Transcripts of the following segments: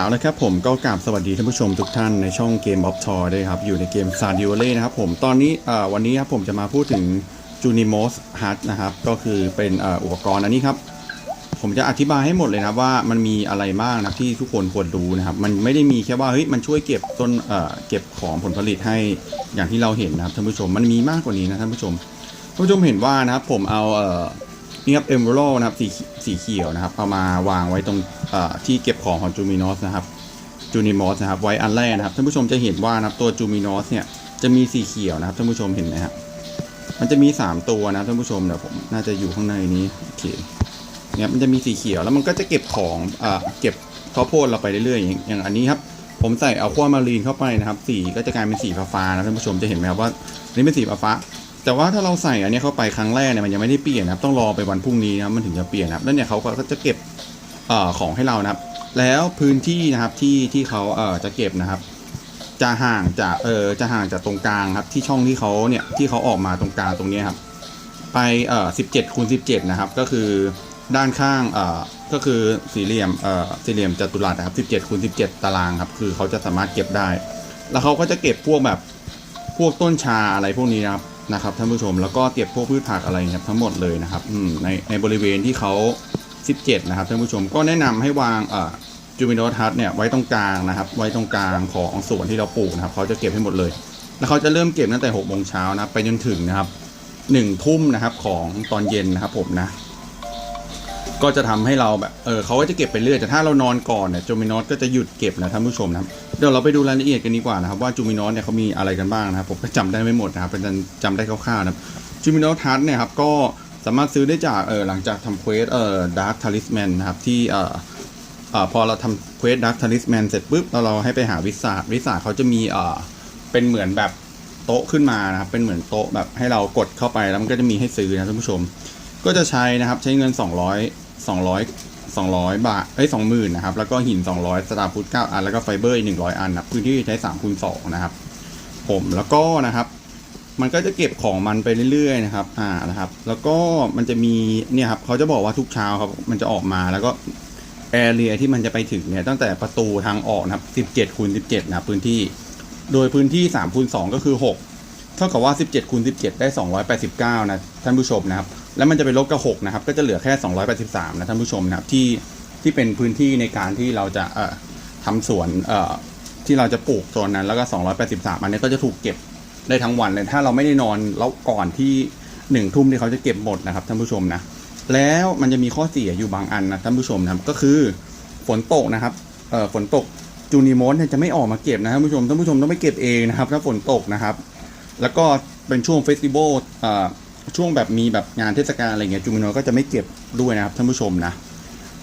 เอาละครับผมก็กราบสวัสดีท่านผู้ชมทุกท่านในช่องเกมออฟทอร์ด้วยครับ อยู่ในเกมซาดิโอเล่นะครับผมตอนนี้วันนี้ครับผมจะมาพูดถึงจูนิโมสฮัทนะครับ ก็คือเป็นอุปกรณ์อันนี้ครับ ผมจะอธิบายให้หมดเลยนะครับว่ามันมีอะไรบ้างนะที่ทุกคนควรรู้นะครับ มันไม่ได้มีแค่ว่าเฮ้ยมันช่วยเก็บต้นเก็บของผลผลิตให้อย่างที่เราเห็นนะครับท่านผู้ชมมันมีมากกว่านี้นะท่านผู้ชมท่านผู้ชมเห็นว่านะครับผมเอาเอ นี่ครับเอมเบโรนะครับสีสีเขียวนะครับเอามาวางไว้ตรงที่เก็บของของจูมินอสนะครับจูนิมอสนะครับไว้อันแรกนะครับท่านผู้ชมจะเห็นว่านะครับตัวจูมินอสเนี่ยจะมีสีเขียวนะครับท่านผู้ชมเห็นไหมครับมันจะมี 3 ตัวนะครับท่านผู้ชมเดี๋ยวผมน่าจะอยู่ข้างในนี้โอเคเนี่ยมันจะมีสีเขียวแล้วมันก็จะเก็บของอ่าเก็บข้าวโพดเราไปเรื่อยๆอย่างอันนี้ครับผมใส่เอะความารีนเข้าไปนะครับสีก็จะกลายเป็นสีฟ้าๆนะท่านผู้ชมจะเห็นไหมครับว่าอันนี่เป็นสีฟ้า แต่ว่าถ้าเราใส่อันนี้เข้าไปครั้งแรกเนี่ยมันยังไม่ได้เปลี่ยนนะครับ ต้องรอไปวันพรุ่งนี้นะครับมันถึงจะเปลี่ยนนะครับแล้วเนี่ยเขาก็จะเก็บอของให้เรานะครับ แล้วพื้นที่นะครับที่ที่เขาเอ่อจะเก็บนะครับ จะห่างจากเออจะห่างจากตรงกลางครับ ที่ช่องที่เขาเนี่ยที่เขาออกมาตรงกลางตรงนี้ครับ ไปเอ่อ17คูณ17นะครับ ก็คือด้านข้างเอ่อก็คือสี่เหลี่ยมเอ่อสี่เหลี่ยมจัตุรัสนะครับ17คูณ17ตารางครับ คือเขาจะสามารถเก็บได้ แล้วเขาก็จะเก็บพวกแบบพวกต้นชาอะไรพวกนี้นะครับ นะครับท่านผู้ชมแล้วก็เก็บพวกพืชผักอะไรครับทั้งหมดเลยนะครับในในบริเวณที่เขา 17 นะครับท่านผู้ชมก็แนะนำให้วางจูมิโนทัสเนี่ยไว้ตรงกลางนะครับ ไว้ตรงกลางของสวนที่เราปลูกนะครับเขาจะเก็บให้หมดเลย แล้วเขาจะเริ่มเก็บตั้งแต่6โมงเช้านะไปจนถึงนะครับหนึ่งทุ่มนะครับของตอนเย็นนะครับผมนะ ก็จะทำให้เราแบบ เออเขาก็จะเก็บไปเรื่อยแต่ถ้าเรานอนก่อนเนี่ยจูมินอสก็จะหยุดเก็บนะท่านผู้ชมนะครับเดี๋ยวเราไปดูรายละเอียดกันดีกว่านะครับว่าจูมินอสเนี่ยเขามีอะไรกันบ้างนะครับผมก็จำได้ไม่หมดนะครับเป็นจำได้คร่าวๆนะครับจูมินอสทัสเนี่ยครับก็สามารถซื้อได้จากเออหลังจากทำเควสเอ่อดาร์คทาริสแมนนะครับที่เอ่อเออพอเราทำเควสดาร์คทาริสแมนเสร็จปุ๊บเราเราให้ไปหาวิสาวิสาเขาจะมีเออเป็นเหมือนแบบโต๊ะขึ้นมานะครับเป็นเหมือนโต๊ะแบบให้เรากดเข้าไปแล้วมันก็จะมีให้ซื้อนะท่านผู้ชม ก็จะใช้นะครับใช้เงิน 200 200 200 บาทเอ้ย20,000นะครับ แล้วก็หิน 200 สตาร์พุท9อัน แล้วก็ไฟเบอร์อีก 100 อันนะพื้นที่ใช้3คูณ2นะครับ ผมแล้วก็นะครับ มันก็จะเก็บของมันไปเรื่อยๆนะครับ อ่านะครับ แล้วก็มันจะมีเนี่ยครับเขาจะบอกว่าทุกเช้าครับ มันจะออกมาแล้วก็แอเรียที่มันจะไปถึงเนี่ยตั้งแต่ประตูทางออกนะครับ17คูณ17นะพื้นที่ โดยพื้นที่3คูณ2ก็คือ 6 เท่ากับว่า 17คูณ17 ได้ 289 นะท่านผู้ชมนะครับ แล้วมันจะไปลบกับ6นะครับ ก็จะเหลือแค่ 283 นะท่านผู้ชมนะครับที่ที่เป็นพื้นที่ในการที่เราจะเอ่อทำสวนเอ่อที่เราจะปลูกโซนนั้น แล้วก็ 283 อันนี้ก็จะถูกเก็บได้ทั้งวันเลยถ้าเราไม่ได้นอนแล้วก่อนที่หนึ่งทุ่มที่เขาจะเก็บหมดนะครับท่านผู้ชมนะแล้วมันจะมีข้อเสียอยู่บางอันนะท่านผู้ชมนะครับก็คือฝนตกนะครับเอ่อฝนตกจูนิโมสเนี่ยจะไม่ออกมาเก็บนะท่านผู้ชมท่านผู้ชมต้องไปเก็บเองนะครับถ้าฝนตกนะครับ แล้วก็เป็นช่วงเฟสติวัลเอ่อ ช่วงแบบมีแบบงานเทศกาลอะไรเงี้ยจูมิโนก็จะไม่เก็บด้วยนะครับท่านผู้ชมนะ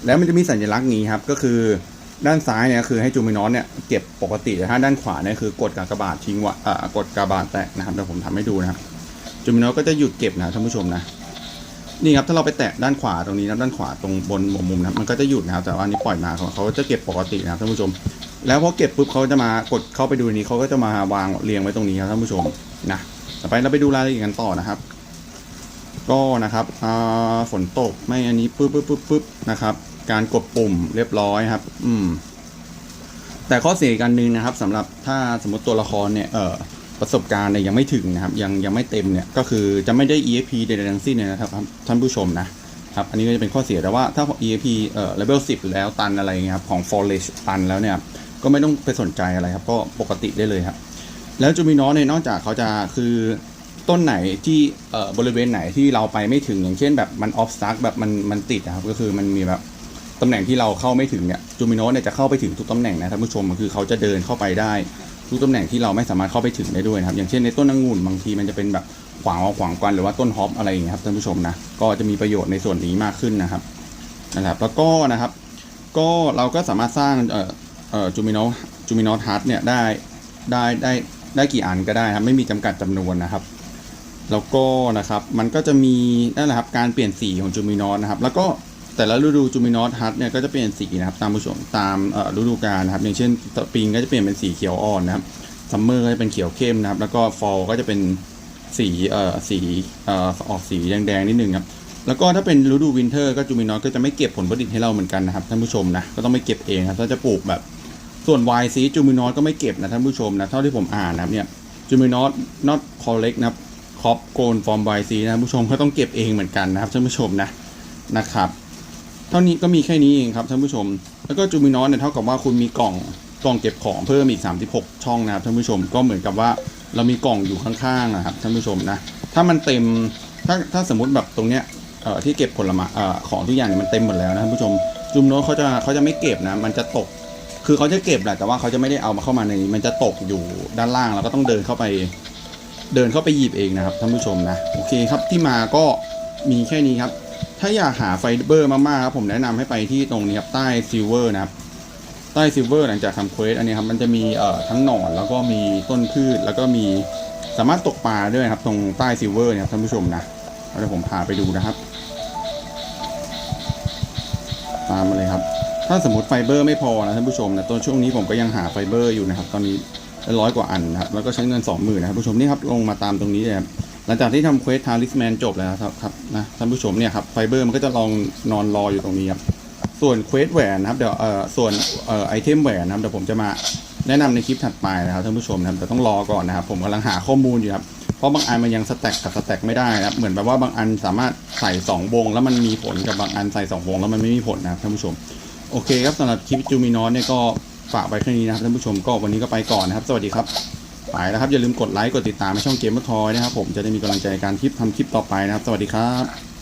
แล้วมันจะมีสัญลักษณ์นี้ครับ ก็คือด้านซ้ายเนี่ยคือให้จูมินอเนี่ยเก็บปกติแต่ถ้าด้านขวาเนี่ยคือกดกากบาททิ้งว่าอ่ากดกากบาทแตะนะครับเดี๋ยวผมทำให้ดูนะครับจูมินอก็จะหยุดเก็บนะท่านผู้ชมนะนี่ครับถ้าเราไปแตะด้านขวาตรงนี้นะด้านขวาตรงบนมุมนะมันก็จะหยุดนะครับแต่ว่าอันนี้ปล่อยมาเขาเขาจะเก็บปกตินะครับท่านผู้ชม แล้วพอเก็บปุ๊บเขาจะมากดเข้าไปดูนี้เขาก็จะมาวางเรียงไว้ตรงนี้ครับท่านผู้ชมนะต่อไปเราไปดูรายละเอียดกันต่อนะครับ ก็นะครับฝนตกไม่อันนี้ปุ๊บปุ๊บปุ๊บปุ๊บนะครับ การกดปุ่มเรียบร้อยครับ อืม แต่ข้อเสียอีกอันหนึ่งนะครับสำหรับถ้าสมมติตัวละครเนี่ยเอ่อประสบการณ์เนี่ยยังไม่ถึงนะครับ ยังยังไม่เต็มเนี่ย ก็คือจะไม่ได้ EXP ใดๆทั้งสิ้นเลยนะครับ ท่านผู้ชมนะครับ อันนี้ก็จะเป็นข้อเสียแต่ว่าถ้า EXP เอ่อ level 10 แล้วตันอะไรเงี้ยครับของ Forage ตันแล้วเนี่ย ก็ไม่ต้องไปสนใจอะไรครับ ก็ปกติได้เลยครับ แล้วจูมินอสเนี่ยนอกจากเขาจะคือ ต้นไหนที่เอ่อบริเวณไหนที่เราไปไม่ถึงอย่างเช่นแบบมันออฟสตาร์แบบมันมันติดนะครับก็คือมันมีแบบตำแหน่งที่เราเข้าไม่ถึงเนี่ยจูมิโนเนี่ยจะเข้าไปถึงทุกตำแหน่งนะท่านผู้ชมคือเขาจะเดินเข้าไปได้ทุกตำแหน่งที่เราไม่สามารถเข้าไปถึงได้ด้วยนะครับ อย่างเช่นในต้นองุ่นบางทีมันจะเป็นแบบขวางเอาขวางกันหรือว่าต้นฮอปอะไรอย่างเงี้ยครับท่านผู้ชมนะก็จะมีประโยชน์ในส่วนนี้มากขึ้นนะครับนะครับแล้วก็นะครับ ก็เราก็สามารถสร้างเอ่อเอ่อจูมิโนจูมิโนอสฮัทเนี่ยได้ได้ได้ได้กี่อันก็ได้ครับไม่มีจำกัดจำนวนนะครับ แล้วก็นะครับมันก็จะมีนั่นแหละครับการเปลี่ยนสีของจูมินอสนะครับ แล้วก็แต่ละฤดูจูมินอสฮัทเนี่ยก็จะเปลี่ยนสีนะครับตามผู้ชมตามฤดูกาลนะครับ อย่างเช่นสปริงก็จะเปลี่ยนเป็นสีเขียวอ่อนนะครับซัมเมอร์ก็จะเป็นเขียวเข้มนะครับ แล้วก็ฟอลก็จะเป็นสีเอ่อสีเอ่อออกสีแดงๆนิดนึงครับแล้วก็ถ้าเป็นฤดูวินเทอร์ก็จูมินอสก็จะไม่เก็บผลผลิตให้เราเหมือนกันนะครับท่านผู้ชมนะก็ต้องไม่เก็บเองครับถ้าจะปลูกแบบส่วน Y ซีจูมินอสก็ไม่เก็บนะท่านผู้ชมนะเท่าที่ผมอ่านนะครับเนี่ยจูมินอส not collect นะครับ คอปโกนฟอร์ม Y ซีนะผู้ชมก็ต้องเก็บเองเหมือนกันนะครับท่านผู้ชมนะนะครับ เท่านี้ก็มีแค่นี้เองครับท่านผู้ชม แล้วก็จูมินอสเนี่ยเท่ากับว่าคุณมีกล่องกล่องเก็บของเพิ่มอีก 36 ช่องนะครับท่านผู้ชมก็เหมือนกับว่าเรามีกล่องอยู่ข้างๆนะครับท่านผู้ชมนะถ้ามันเต็มถ้าถ้าสมมติแบบตรงเนี้ยเอ่อที่เก็บผลไม้เอ่อของทุกอย่างเนี่ยมันเต็มหมดแล้วนะท่านผู้ชมจูมินอสเขาจะเขาจะไม่เก็บนะมันจะตก คือเขาจะเก็บแหละแต่ว่าเขาจะไม่ได้เอามาเข้ามาในนี้มันจะตกอยู่ด้านล่างแล้วก็ต้องเดินเข้าไป เดินเข้าไปหยิบเองนะครับท่านผู้ชมนะโอเคครับที่มาก็มีแค่นี้ครับ ถ้าอยากหาไฟเบอร์มากๆครับผมแนะนำให้ไปที่ตรงนี้ครับใต้ซิลเวอร์นะครับใต้ซิลเวอร์หลังจากทำเควสอันนี้ครับมันจะมีเอ่อทั้งหนอนแล้วก็มีต้นพืช แล้วก็มีสามารถตกปลาด้วยครับ ตรงใต้ซิลเวอร์เนี่ยครับท่านผู้ชมนะเดี๋ยวผมพาไปดูนะครับ ตามมาเลยครับ ถ้าสมมติไฟเบอร์ไม่พอนะท่านผู้ชมนะตอนช่วงนี้ผมก็ยังหาไฟเบอร์อยู่นะครับ ตอนนี้ ร้อยกว่าอันนะครับแล้วก็ใช้เงิน 20,000นะครับผู้ชมนี่ครับลงมาตามตรงนี้เลยครับหลังจากที่ทำเควสทาริสแมนจบแล้วครับครับนะท่านผู้ชมเนี่ยครับไฟเบอร์มันก็จะลองนอนรออยู่ตรงนี้ครับส่วนเควสแหวนนะครับเดี๋ยวเอ่อส่วนเอ่อไอเทมแหวนนะครับเดี๋ยวผมจะมาแนะนำในคลิปถัดไปนะครับท่านผู้ชมนะครับแต่ต้องรอก่อนนะครับผมกำลังหาข้อมูลอยู่ครับเพราะบางอันมันยังสแต็กกับสแต็กไม่ได้นะครับเหมือนแบบว่าบางอันสามารถใส่สองวงแล้วมันมีผลกับบางอันใส่สองวงแล้วมันไม่มีผลนะครับท่านผู้ชมโอเคครับสำหรับคลิปจูมินอนเนี่ยก็ ฝากไว้แค่นี้นะครับท่านผู้ชมก็วันนี้ก็ไปก่อนนะครับ สวัสดีครับไปแล้วครับอย่าลืมกดไลค์กดติดตามในช่องเกมเมอร์ทอยนะครับผมจะได้มีกำลังใจในการคลิปทำคลิปต่อไปนะครับ สวัสดีครับ